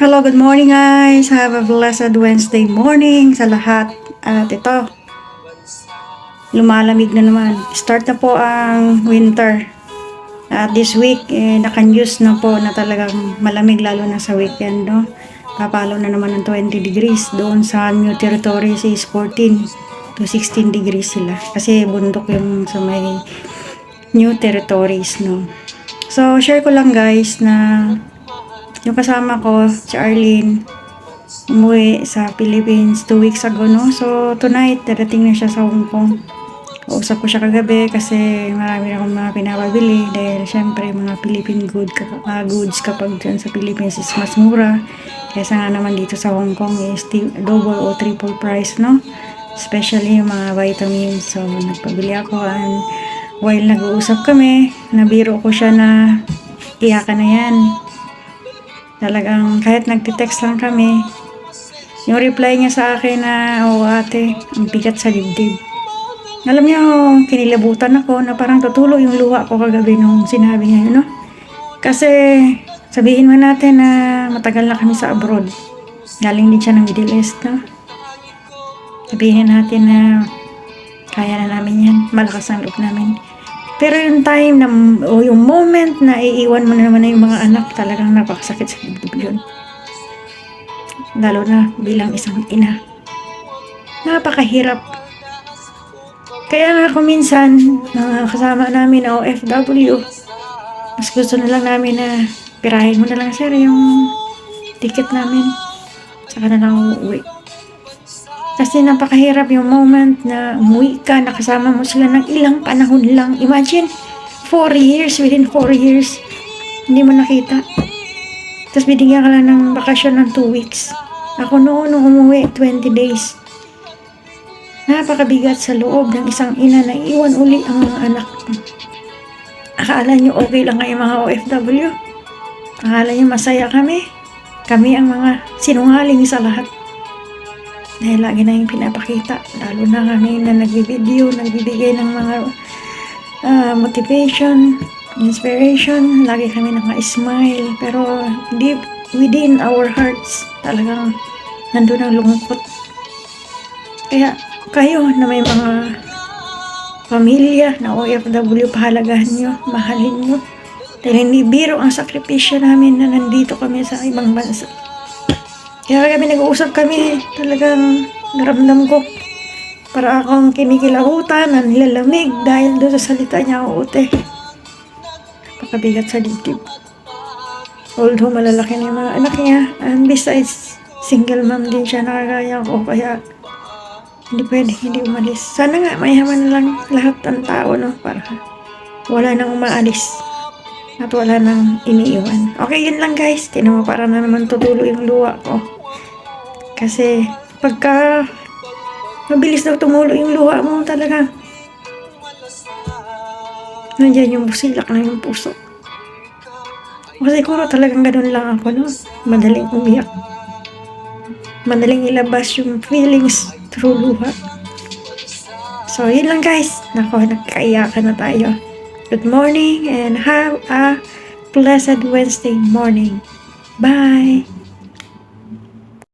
Hello, good morning guys. Have a blessed Wednesday morning sa lahat. At ito, lumalamig na naman. Start na po ang winter. At this week, eh, naka-news na po na talagang malamig lalo na sa weekend, no? Papalo na naman ng 20 degrees. Doon sa New Territories is 14 to 16 degrees sila. Kasi bundok yung sa may New Territories, no? So, share ko lang guys na yung kasama ko, si Arlene, umuwi sa Philippines two weeks ago, no? So, tonight, darating na siya sa Hong Kong. Kausap ko siya kagabi kasi marami na akong mga pinapabili dahil syempre mga Philippine good, ah, goods kapag dyan sa Philippines is mas mura. Kaysa nga naman dito sa Hong Kong is double o triple price, no? Especially yung mga vitamins. So, nagpabili ako and while nag-uusap kami, nabiro ko siya na iyakan na yan. Talagang kahit nagtitext lang kami, yung reply niya sa akin na, oh ate, ang bigat sa dibdib. Alam niyo, kinilabutan ako na parang tutulo yung luha ko kagabi nung sinabi niya yun, no? Kasi sabihin mo natin na matagal na kami sa abroad. Galing din siya ng Middle East, no? Sabihin natin na kaya na namin yan. Malakas ang loob namin. Pero yung time na, o yung moment na iiwan mo na naman na yung mga anak, talagang napakasakit sa dibdib yun. Lalo na bilang isang ina. Napakahirap. Kaya nga ako minsan, mga kasama namin na OFW, mas gusto na lang namin na pirahin mo na lang sir yung ticket namin. Saka na lang uuwi. Kasi napakahirap yung moment na umuwi ka, nakasama mo sila ng ilang panahon lang. Imagine, 4 years, within 4 years, hindi mo nakita. Tapos binigyan ka lang ng bakasyon ng 2 weeks. Ako noon, nung umuwi, 20 days. Napakabigat sa loob ng isang ina na iwan uli ang mga anak. Akala nyo okay lang kayo mga OFW? Akala nyo masaya kami? Kami ang mga sinungaling sa lahat. Dahil lagi na yung pinapakita. Lalo na kami na nagbibideo, nagbibigay ng mga ah, motivation, inspiration. Lagi kami naka-smile. Pero deep within our hearts, talagang nandun ang lungkot. Kaya kayo na may mga pamilya na OFW, pahalagahan nyo, mahalin nyo. Dahil hindi biro ang sakripisyo namin na nandito kami sa ibang bansa. Kaya kami nag-uusap kami, talagang naramdam ko. Para akong kinikilahutan, na nilalamig dahil doon sa salita niya ako ute. Pakabigat sa dibdib. Although malalaki na yung mga anak niya, and besides, single mom din siya nakakaya ko, kaya hindi pwede, hindi umalis. Sana nga, mayaman na lang lahat ng tao, no? Para wala nang umaalis. At wala nang iniiwan. Okay, yun lang guys. Tinan mo, para na naman tutulo yung luha ko. Kasi, pagka mabilis daw tumulo yung luha mo, talaga. Nandiyan yung busilak na yung puso. O siguro talagang ganun lang ako, no? Madaling umiyak. Madaling ilabas yung feelings through luha. So, yun lang guys. Nako, nagkaiyakan na tayo. Good morning and have a blessed Wednesday morning. Bye!